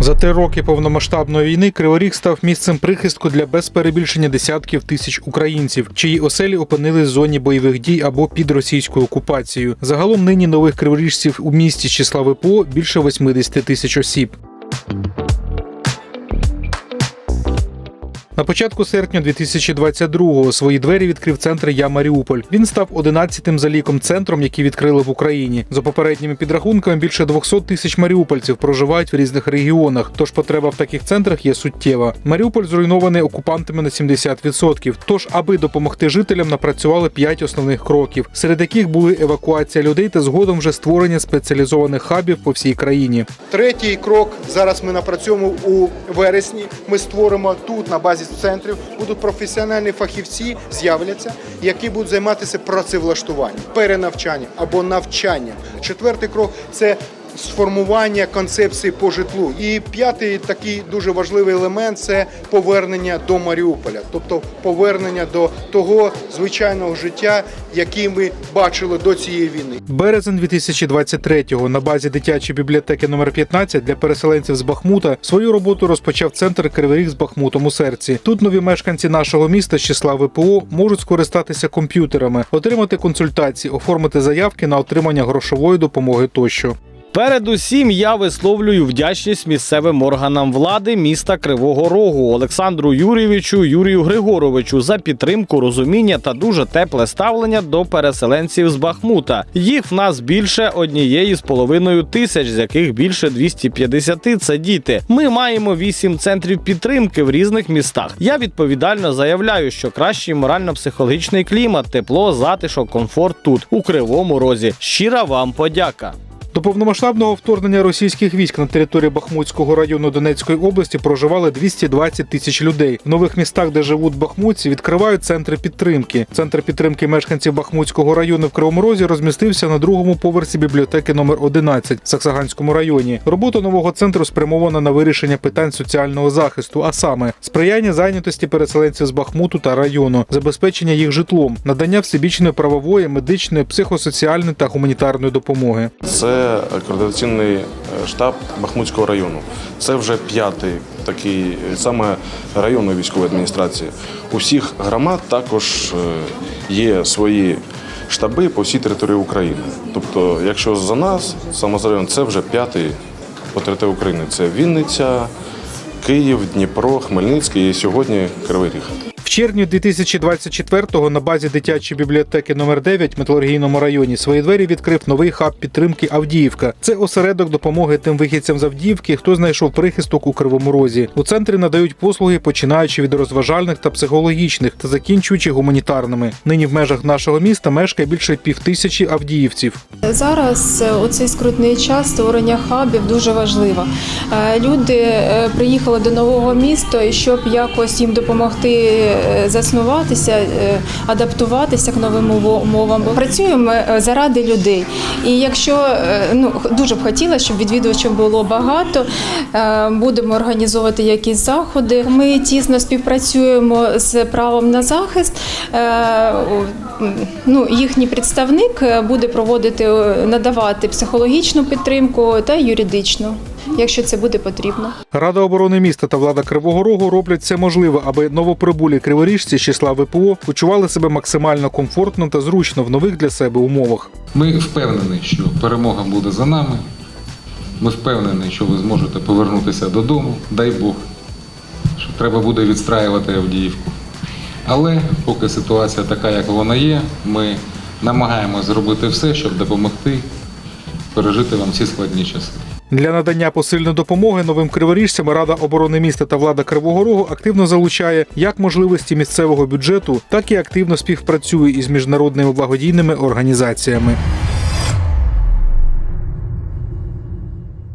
За три роки повномасштабної війни Криворіг став місцем прихистку для без перебільшення десятків тисяч українців, чиї оселі опинились в зоні бойових дій або під російською окупацією. Загалом нині нових криворіжців у місті з числа ВПО більше 80 тисяч осіб. На початку серпня 2022-го свої двері відкрив центр Я Маріуполь. Він став 11-тим за ліком центром, який відкрили в Україні. За попередніми підрахунками, більше 200 тисяч маріупольців проживають в різних регіонах. Тож потреба в таких центрах є суттєва. Маріуполь зруйнований окупантами на 70%. Тож, аби допомогти жителям, напрацювали 5 основних кроків, серед яких були евакуація людей та згодом вже створення спеціалізованих хабів по всій країні. Третій крок зараз ми напрацьовуємо у вересні. Ми створимо тут на базі центрів. Будуть професіональні фахівці, з'являться, які будуть займатися працевлаштуванням, перенавчанням або навчанням. Четвертий крок це сформування концепції по житлу. І п'ятий такий дуже важливий елемент це повернення до Маріуполя, тобто повернення до того звичайного життя, який ми бачили до цієї війни. Березень 2023-го на базі дитячої бібліотеки номер 15 для переселенців з Бахмута свою роботу розпочав центр Кривий з Бахмутом у серці. Тут нові мешканці нашого міста з числа ВПО можуть скористатися комп'ютерами, отримати консультації, оформити заявки на отримання грошової допомоги тощо. Передусім я висловлюю вдячність місцевим органам влади міста Кривого Рогу Олександру Юрійовичу, Юрію Григоровичу за підтримку, розуміння та дуже тепле ставлення до переселенців з Бахмута. Їх в нас більше однієї з половиною тисяч, з яких більше 250 – це діти. Ми маємо вісім центрів підтримки в різних містах. Я відповідально заявляю, що кращий морально-психологічний клімат, тепло, затишок, комфорт тут у Кривому Розі. Щира вам подяка. До повномасштабного вторгнення російських військ на території Бахмутського району Донецької області проживали 220 тисяч людей. В нових містах, де живуть бахмутці, відкривають центри підтримки. Центр підтримки мешканців Бахмутського району в Кривому Розі розмістився на другому поверсі бібліотеки номер 11 в Саксаганському районі. Робота нового центру спрямована на вирішення питань соціального захисту, а саме сприяння зайнятості переселенців з Бахмуту та району, забезпечення їх житлом, надання всебічної правової, медичної, психосоціальної та гуманітарної допомоги. Це координаційний е, штаб Бахмутського району. Це вже п'ятий такий саме районної військової адміністрації. У всіх громад також е, є свої штаби по всій території України. Тобто, якщо за нас, саме за район, це вже п'ятий по території України. Це Вінниця, Київ, Дніпро, Хмельницький і сьогодні Кривий Ріг. В червні 2024-го на базі дитячої бібліотеки номер 9 в металургійному районі свої двері відкрив новий хаб підтримки Авдіївка. Це осередок допомоги тим вихідцям з Авдіївки, хто знайшов прихисток у Кривому Розі. У центрі надають послуги, починаючи від розважальних та психологічних та закінчуючи гуманітарними. Нині в межах нашого міста мешкає більше півтисячі авдіївців. Зараз е, у цей скрутний час створення хабів дуже важливо. Е, Люди е, приїхали до нового міста, і щоб якось їм допомогти заснуватися, е, адаптуватися к новим умовам. Працюємо е, заради людей. І якщо е, ну дуже б хотіла, щоб відвідувачів було багато, е, будемо організовувати якісь заходи. Ми тісно співпрацюємо з правом на захист. Е, Ну, їхній представник е, буде проводити, е, надавати психологічну підтримку та юридичну, якщо це буде потрібно. Рада оборони міста та влада Кривого Рогу роблять все можливе, аби новоприбулі криворіжці з числа ВПО почували себе максимально комфортно та зручно в нових для себе умовах. Ми впевнені, що перемога буде за нами. Ми впевнені, що ви зможете повернутися додому. Дай Бог, що треба буде відстраювати Авдіївку. Але поки ситуація така, як вона є, ми намагаємося зробити все, щоб допомогти пережити вам ці складні часи. Для надання посильної допомоги новим криворіжцям Рада оборони міста та влада Кривого Рогу активно залучає як можливості місцевого бюджету, так і активно співпрацює із міжнародними благодійними організаціями.